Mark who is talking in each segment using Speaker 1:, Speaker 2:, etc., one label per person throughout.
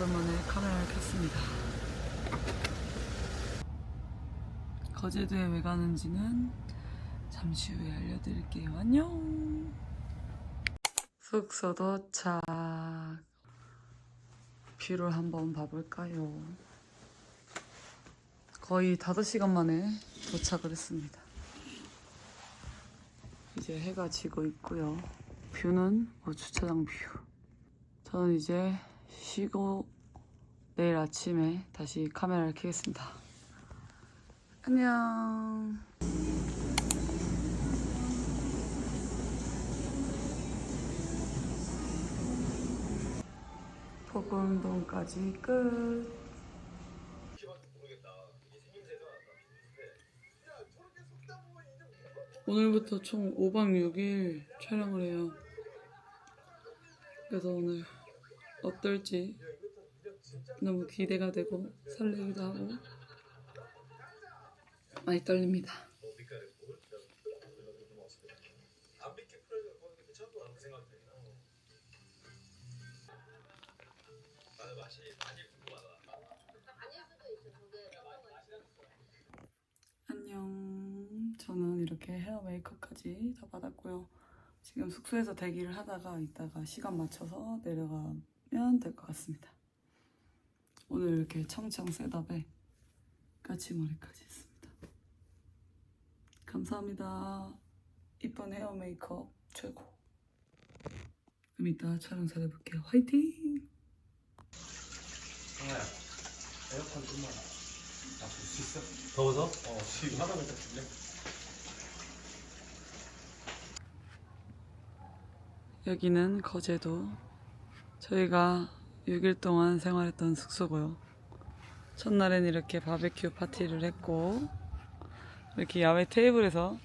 Speaker 1: 오랜만에 카메라를 켰습니다. 거제도에 왜 가는지는 잠시 후에 알려드릴게요. 안녕! 숙소 도착. 뷰를 한번 봐볼까요? 거의 5시간 만에 도착을 했습니다. 이제 해가 지고 있고요. 뷰는 뭐 주차장 뷰. 저는 이제 쉬고 내일 아침에 다시 카메라를 켜겠습니다. 안녕. 포근동까지 끝. 오늘부터 총 5박 6일 촬영을 해요. 그래서 오늘 어떨지 너무 기대가 되고 설레기도 하고 많이 떨립니다. 안녕. 저는 이렇게 헤어 메이크업까지 다 받았고요. 지금 숙소에서 대기를 하다가 이따가 시간 맞춰서 내려가 면 될 것 같습니다. 오늘 이렇게 청청 셋업에 까치머리까지 했습니다. 감사합니다. 이쁜 헤어 메이크업 최고. 그럼 이따 촬영 잘해볼게요. 화이팅!
Speaker 2: 정아야 에어컨 좀만 나쁠 수 있어? 더워서? 어 지금 하나만 딱 줄래?
Speaker 1: 여기는 거제도. 저희가 6일 동안 생활했던 숙소고요. 첫날엔 이렇게 바베큐 파티를 했고, 이렇게 야외 테이블에서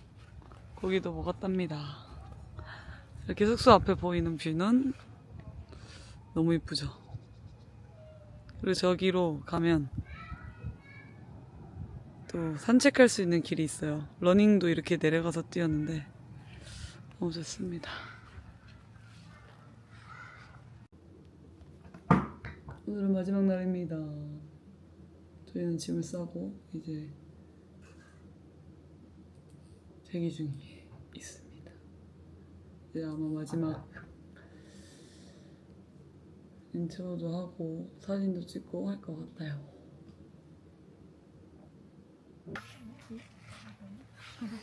Speaker 1: 고기도 먹었답니다. 이렇게 숙소 앞에 보이는 뷰는 너무 이쁘죠? 그리고 저기로 가면 또 산책할 수 있는 길이 있어요. 러닝도 이렇게 내려가서 뛰었는데 너무 좋습니다. 오늘은 마지막 날입니다. 저희는 짐을 싸고 이제 대기 중에 있습니다. 이제 아마 마지막 인트로도 하고 사진도 찍고 할 것 같아요.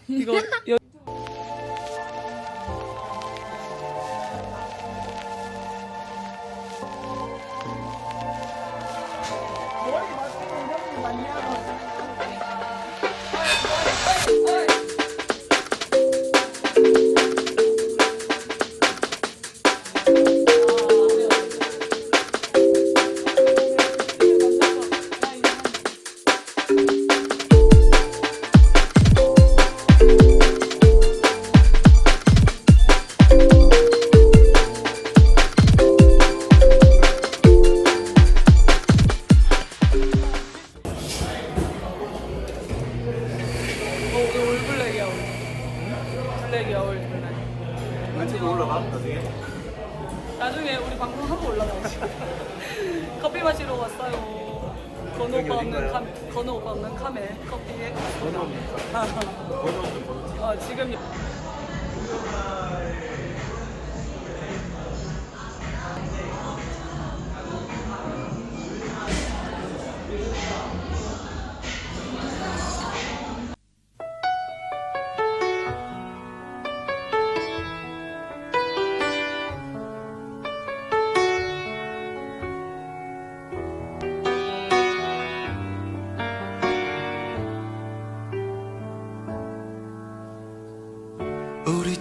Speaker 1: 이거 없는 카멜 커피에.
Speaker 2: 번호 번호 없는 번호
Speaker 1: 어 지금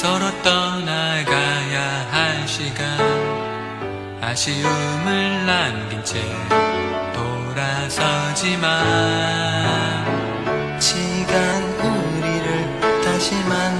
Speaker 3: 서로 떠나가야 할 시간. 아쉬움을 남긴 채 돌아서지만 시간 우리를 다시 만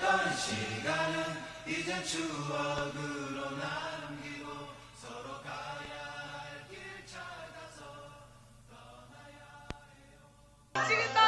Speaker 3: 이젠 추억으로 남기고 서로 가야 할 길 찾아서 떠나야 해요.